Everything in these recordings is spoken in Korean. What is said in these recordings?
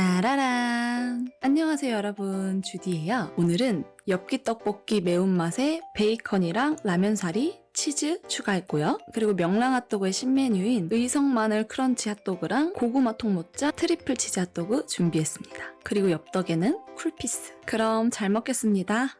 짜라란! 안녕하세요, 여러분. 주디예요. 오늘은 엽기 떡볶이 매운맛에 베이컨이랑 라면사리, 치즈 추가했고요. 그리고 명랑 핫도그의 신메뉴인 의성 마늘 크런치 핫도그랑 고구마 통모짜 트리플 치즈 핫도그 준비했습니다. 그리고 엽떡에는 쿨피스. 그럼 잘 먹겠습니다.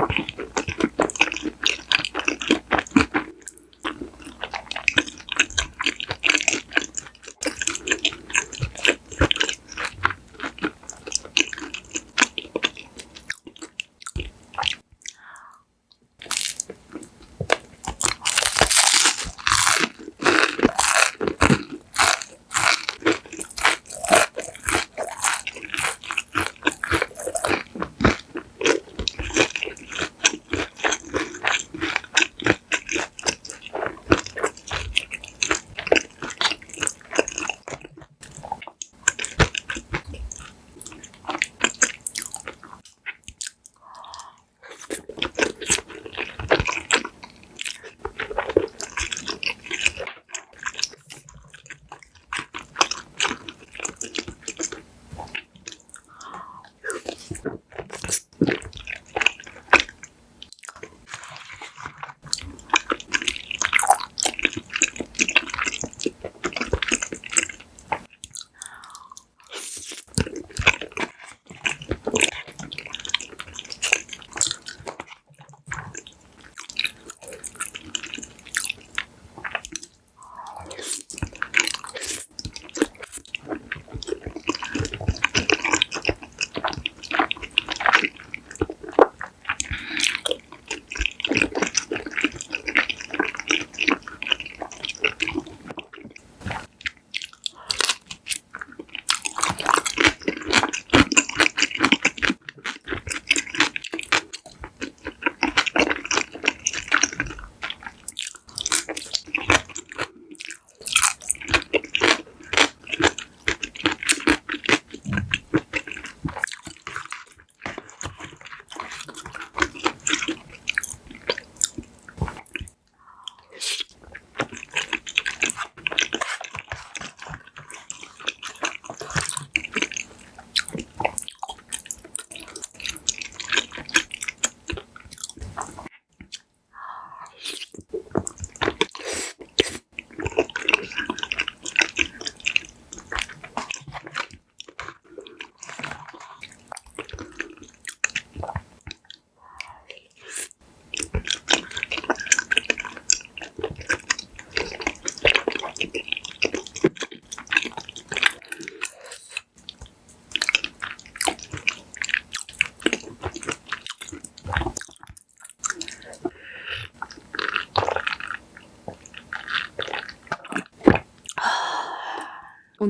Okay.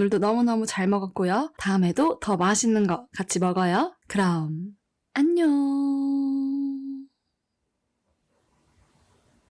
오늘도 너무너무 잘 먹었고요. 다음에도 더 맛있는 거 같이 먹어요. 그럼 안녕.